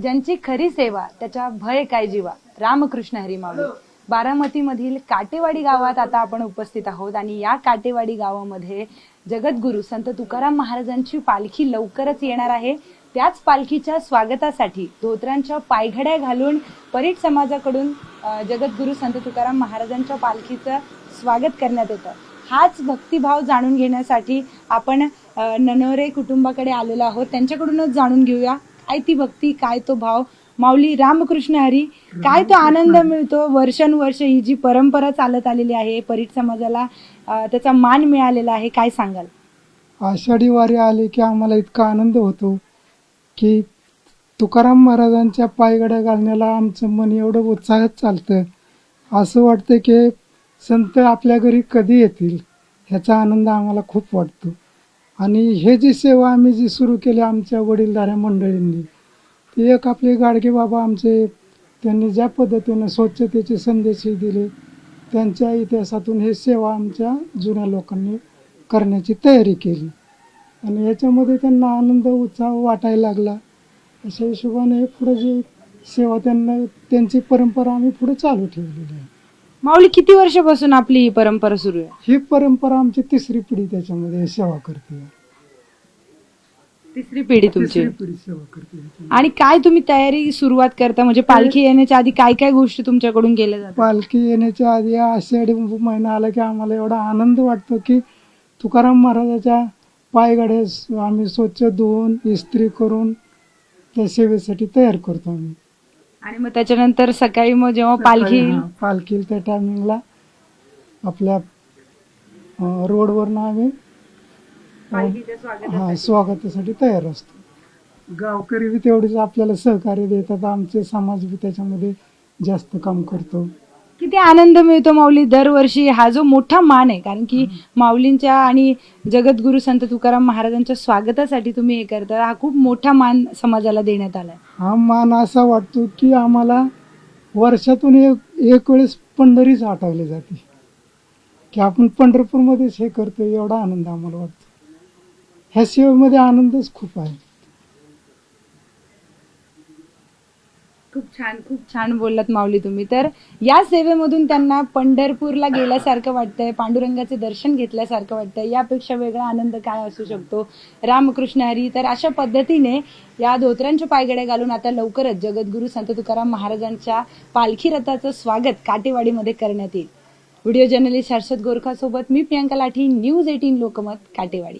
ज्यांची खरी सेवा त्याच्या भय काय जीवा? रामकृष्ण हरी माऊली बारामतीमधील काटेवाडी गावात आता आपण उपस्थित आहोत आणि या काटेवाडी गावामध्ये जगद्गुरु संत तुकाराम महाराजांची पालखी लवकरच येणार आहे. त्याच पालखीच्या स्वागतासाठी धोत्रांच्या पायघड्या घालून परीट समाजाकडून जगद्गुरु संत तुकाराम महाराजांच्या पालखीचं स्वागत करण्यात येतं. हाच भक्तिभाव जाणून घेण्यासाठी आपण ननोरे ननवरे कुटुंबाकडे आलेलो आहोत. त्यांच्याकडूनच जाणून घेऊया. काय ती भक्ती काय तो भाव. माऊली रामकृष्ण हरी काय तो आनंद मिळतो. वर्षानुवर्ष ही जी परंपरा चालत आलेली आहे परीट समाजाला त्याचा मान मिळालेला आहे काय सांगाल? आषाढी वारी आली की आम्हाला इतका आनंद होतो की तुकाराम महाराजांच्या पायगड्या घालण्याला आमचं मन एवढं उत्साहात चालतं. असं वाटतं की संत आपल्या घरी कधी येतील ह्याचा आनंद आम्हाला खूप वाटतो. आणि हे जी सेवा आम्ही जी सुरू केली आमच्या वडीलधाऱ्या मंडळींनी ती एक आपले गाडगे बाबा आमचे त्यांनी ज्या पद्धतीनं स्वच्छतेचे संदेशही दिले त्यांच्या इतिहासातून हे सेवा आमच्या जुन्या लोकांनी करण्याची तयारी केली. आणि याच्यामध्ये त्यांना आनंद उत्साह वाटायला लागला. अशा हिशोबाने पुढे जी सेवा त्यांना त्यांची परंपरा आम्ही पुढे चालू ठेवलेली आहे. माऊली किती वर्षापासून आपली ही परंपरा सुरू आहे? ही परंपरा आमची तिसरी पिढी त्याच्यामध्ये सेवा करते. तिसरी पिढी तुमची. तिसरी पिढी सेवा करते याच्यामध्ये. आणि काय तुम्ही तयारी सुरुवात करता? म्हणजे पालखी येण्याच्या आधी काय काय गोष्टी तुमच्याकडून केल्या जातात? पालखी येण्याच्या आधी आषाढी महिना आला की आम्हाला एवढा आनंद वाटतो की तुकाराम महाराजाच्या पायगड्या आम्ही स्वच्छ धुवून इस्त्री करून त्या सेवेसाठी तयार करतो आम्ही. आणि मग त्याच्यानंतर सकाळी मग जेव्हा पालखी हा, पालखी त्या टायमिंगला आपल्या अं, रोडवरनं आम्ही हा स्वागतासाठी तयार असतो. गावकरी बी तेवढेच आपल्याला सहकार्य देतात. आमचे समाज बी त्याच्यामध्ये जास्त काम करतो. किती आनंद मिळतो माऊली दरवर्षी. हा जो मोठा मान आहे कारण की माऊलींच्या आणि जगद्गुरु संत तुकाराम महाराजांच्या स्वागतासाठी तुम्ही हे करता. हा खूप मोठा मान समाजाला देण्यात आलाय. हा मान असा वाटतो की आम्हाला वर्षातून एक एक वेळेस पंढरीच आठवली जाते. की आपण पंढरपूरमध्येच हे करतो एवढा आनंद आम्हाला वाटतो. ह्या सेवेमध्ये आनंदच खूप आहे. खूप छान खूप छान बोललात माऊली तुम्ही. तर या सेवेमधून त्यांना पंढरपूरला गेल्यासारखं वाटतंय पांडुरंगाचे दर्शन घेतल्यासारखं वाटतंय. यापेक्षा वेगळा आनंद काय असू शकतो? रामकृष्ण हरी. तर अशा पद्धतीने या धोत्रांच्या पायगड्या घालून आता लवकरच जगद्गुरु संत तुकाराम महाराजांच्या पालखी रथाचं स्वागत काटेवाडीमध्ये करण्यात येईल. व्हिडिओ जर्नलिस्ट हर्षद गोरखा सोबत मी प्रियांका लाठी न्यूज एटीन लोकमत काटेवाडी.